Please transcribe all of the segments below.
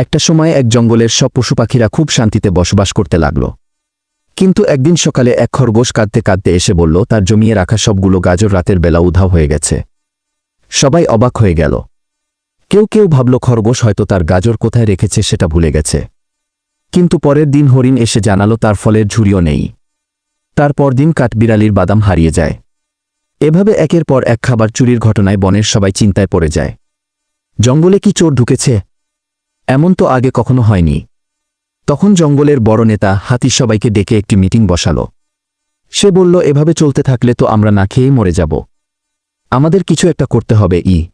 একটা সময় এক জঙ্গলের সব পশু পাখিরা খুব শান্তিতে বসবাস করতে লাগল। কিন্তু একদিন সকালে এক খরগোশ কাঁদতে কাঁদতে এসে বলল, তার জমিয়ে রাখা সবগুলো গাজর রাতের বেলা উধাও হয়ে গেছে। সবাই অবাক হয়ে গেল। কেউ কেউ ভাবল, খরগোশ হয়তো তার গাজর কোথায় রেখেছে সেটা ভুলে গেছে। কিন্তু পরের দিন হরিণ এসে জানালো, তার ফলের ঝুড়িও নেই। তারপর দিন কাঠবিড়ালির বাদাম হারিয়ে যায়। এভাবে একের পর এক খাবার চুরির ঘটনায় বনের সবাই চিন্তায় পড়ে যায়। জঙ্গলে কি চোর ঢুকেছে? এমন তো আগে কখনো হয়নি। তখন জঙ্গলের বড় নেতা হাতি সবাইকে ডেকে একটি মিটিং বসালো। সে বলল, এভাবে চলতে থাকলে তো আমরা না খেয়েই মরে যাব। আমাদের কিছু একটা করতে হবে, ই।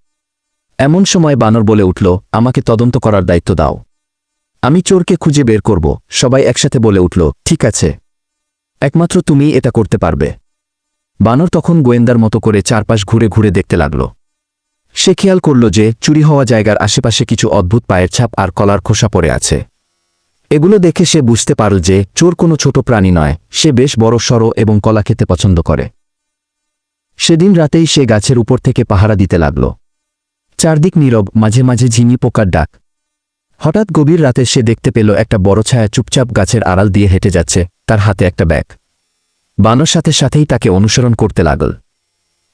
এমন সময় বানর বলে উঠল, আমাকে তদন্ত করার দায়িত্ব দাও। আমি চোরকে খুঁজে বের করব। সবাই একসাথে বলে উঠল, ঠিক আছে। একমাত্র তুমিই এটা করতে পারবে। বানর তখন গোয়েন্দার মতো করে চারপাশ ঘুরে ঘুরে দেখতে লাগল। সে খেয়াল করল যে চুরি হওয়া জায়গার আশেপাশে কিছু অদ্ভুত পায়ের ছাপ আর কলার খোসা পড়ে আছে। এগুলো দেখে সে বুঝতে পারল যে চোর কোনো ছোট প্রাণী নয়, সে বেশ বড় সড় এবং কলা খেতে পছন্দ করে। সেদিন রাতেই সে গাছের উপর থেকে পাহারা দিতে লাগল। চারদিক নীরব, মাঝে মাঝে ঝিঙি পোকার ডাক। হঠাৎ গভীর রাতে সে দেখতে পেল একটা বড় ছায়া চুপচাপ গাছের আড়াল দিয়ে হেঁটে যাচ্ছে, তার হাতে একটা ব্যাগ। বানর সাথে সাথেই তাকে অনুসরণ করতে লাগল।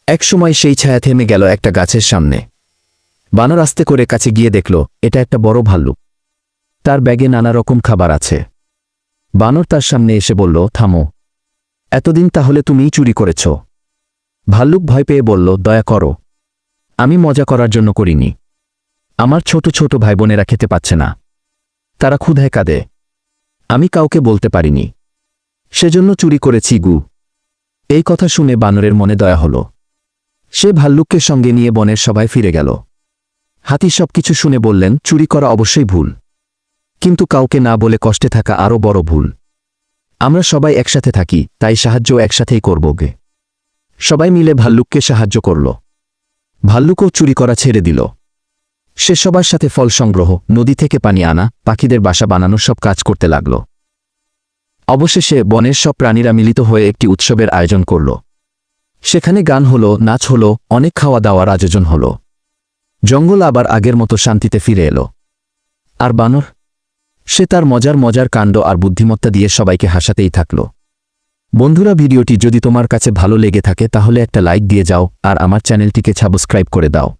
একসময় সেই ছায়া থেমে গেল একটা গাছের সামনে। বানর আস্তে করে কাছে গিয়ে দেখল, এটা একটা বড় ভাল্লুক। তার ব্যাগে নানা রকম খাবার আছে। বানর তার সামনে এসে বলল, থামো। এতদিন তাহলে তুমিই চুরি করেছ। ভাল্লুক ভয় পেয়ে বলল, দয়া করো। আমি মজা করার জন্য করিনি। আমার ছোট ছোট ভাই বোনেরা খেতে পাচ্ছে না। তারা ক্ষুধায় কাঁদে। আমি কাউকে বলতে পারিনি। সেজন্য চুরি করেছি গু। এই কথা শুনে বানরের মনে দয়া হল। সে ভাল্লুককে সঙ্গে নিয়ে বনের সবাই ফিরে গেল। হাতি সবকিছু শুনে বললেন, চুরি করা অবশ্যই ভুল। কিন্তু কাউকে না বলে কষ্টে থাকা আরও বড় ভুল। আমরা সবাই একসাথে থাকি, তাই সাহায্য একসাথেই করব গে সবাই মিলে ভাল্লুককে সাহায্য করল। ভাল্লুকও চুরি করা ছেড়ে দিল। সে সবার সাথে ফল সংগ্রহ, নদী থেকে পানি আনা, পাখিদের বাসা বানানো সব কাজ করতে লাগল। অবশেষে বনের সব প্রাণীরা মিলিত হয়ে একটি উৎসবের আয়োজন করল। সেখানে গান হলো, নাচ হলো, অনেক খাওয়া দাওয়ার আয়োজন হলো। জঙ্গল আবার আগের মতো শান্তিতে ফিরে এলো। আর বানর? সে তার মজার মজার কাণ্ড আর বুদ্ধিমত্তা দিয়ে সবাইকে হাসাতেই থাকল। বন্ধুরা, ভিডিওটি যদি তোমার কাছে ভালো লেগে থাকে, তাহলে একটা লাইক দিয়ে যাও, আর আমার চ্যানেলটিকে সাবস্ক্রাইব করে দাও।